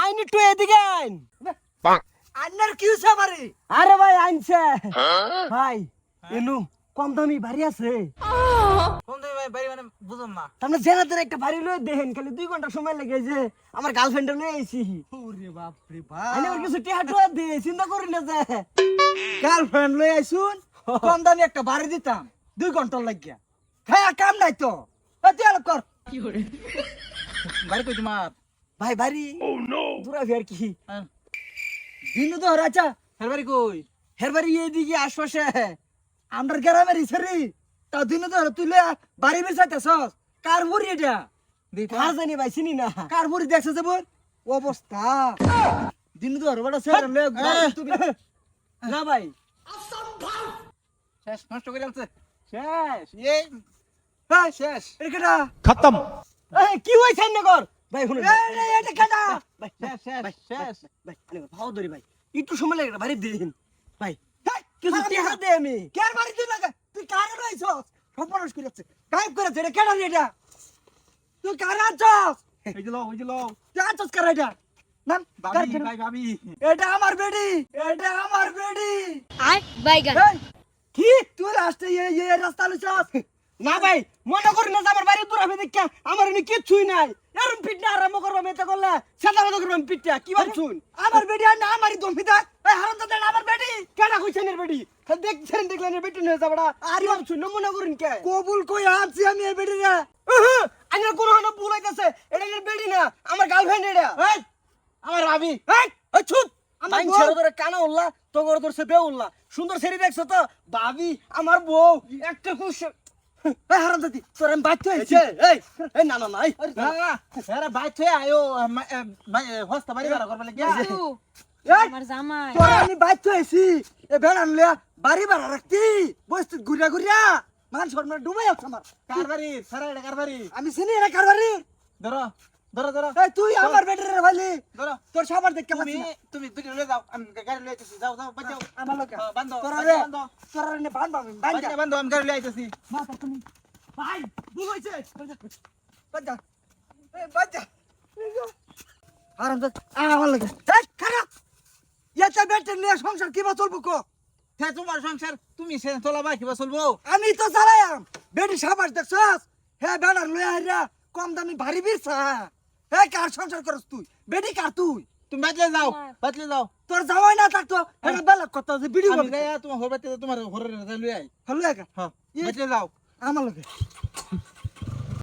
আইন একটু এদিকে আইন। আন্নার কি হচ্ছে আরে ভাই আইনছে। হ্যাঁ? ভাই এলু কম দামি বাড়ি আছে। কম দামি ভাই মানে না। একটা বাড়ি লয়ে দেখেন খালি দুই ঘণ্টা সময় লেগে যে আমার গার্লফ্রেন্ড আইছি। ওরে বাপ। রে আমি ওর কিছু চিন্তা করি না যে। গার্লফ্রেন্ড লয়ে আইছুন কম দামি একটা বাড়ি দিতাম দুই ঘণ্টা লাগিয়া। হ্যাঁ কাম নাই তো। তুই আলাপ কর। কি করে বাড়ি কই ভাই বাড়ি? ও নো দূরা কি। দিনু তো রাজা কই? হের বাড়ি আশপাশে। আমরা গ্রামের ইসারি তা দিনু তো বাড়ি বেসাইতেছস কার মুড়ি এটা? হ্যাঁ, জানি ভাই চিনি না। হ্যাঁ। কার মুড়ি দেখছে যে অবস্থা। দিনু তো বড় স্যার হ্যাঁ। না ভাই। শেষ নষ্ট করে শেষ। এই। হ্যাঁ শেষ। এটা খতম। কি হইছে নগর ভাই শুনুন। এটা কেটা ভাই শেষ শেষ ভাই ভাই ভাও ধরি ভাই। একটু সময় লাগে বাড়ি দিন। ভাই কিছু টিহা। দে আমি। কেন বাড়ি তুই লাগা? তুই কারে রইছস সর্বনাশ করে যাচ্ছে গায়েব করেছে এটা কেডা এটা? তুই কার আছস? এই যে লও এই যে লও। তুই আছস কার এটা? নাম ভাবি ভাই ভাবি। এটা আমার বেডি এটা আমার বেডি। আর বাইগান। এই, কি? তুই এই এই রাস্তা লইছস না ভাই মনে করি না আমার বাড়ি দূর হবে দেখা। আমার এনে কিচ্ছুই নাই। এরম পিঠটা আরম্ভ করব মেতে করলে। সেটা মতো করব পিঠটা কি ভাবছুন আমার বেডি আর না আমারই দম পিতা এই হারাম দাদা আমার বেডি কেডা কইছেন এর বেডি দেখছেন দেখলেন এর বেটি নিয়ে যাবড়া। আর ভাবছুন না মনে করেন কে? কবুল কই আনছি আমি এই বেডি না আইনার কোনো হনো ভুল হইতাছে। এটা এর বেডি না আমার গার্লফ্রেন্ড এটা। এই আমার রাবি এই ওই চুপ। আমার। ছেড়ে ধরে কানা উল্লা তো করে সে বে উল্লা সুন্দর সেরি দেখছ তো? ভাবি আমার বউ। একটা খুশ এই হারাম দাদি তোর আমি বাধ্য হয়েছি। এই এই না না না এই। না না আরে ভাই তুই আয়ো হস্তা বাড়ি ভাড়া করবে লাগিয়া। এই, আমার জামাই। তোর আমি বাধ্য হয়েছি। এ ভেড় আনলে বাড়ি ভাড়া রাখতি। বসতি ঘুরিয়া ঘুরিয়া মান শর্মা ডুবাই আছে আমার। কার সারা এটা কার আমি চিনি এটা কারবারি। ধরো। ধরো ধরো। এই তুই আমার বেটারে ভাইলি ধরো। তোর সবার দেখতে তুমি তুমি দুটো লয়ে যাও আমি গাড়ি লয়ে আইতেছি। যাও যাও বাজাও আমার লোকে। হ্যাঁ, বান্ধো, তোরা বান্ধো, রে বান্ধো। তোরা রে বান বান বান বান্ধো বান্ধো আমি গাড়ি লয়ে আইতেছি। মাথা তুমি ভাই ভুল বাজা এই বাজা আরাম দে আমার লাগে এই খারাপ। এটা বেটে নিয়ে সংসার কিবা চলবো কো? হ্যাঁ তোমার সংসার তুমি সে তোলাবা কিবা চলবো? আমি তো চালাইম বেটি সাবাস দেখছস? হে বেড়ার আইরা কম দামি ভারী বিরছা হে কার সংসার করস তুই? বেটি কার তুই? তুমি বাতলে যাও বাতলে যাও। তোর যাওয়াই না থাকতো। এটা বেলা কত যে বিড়ি যাই তোমার ঘর বাড়িতে তোমার ঘরের লই আই হলো একা হ্যাঁ। বাতলে যাও। আমার লাগে।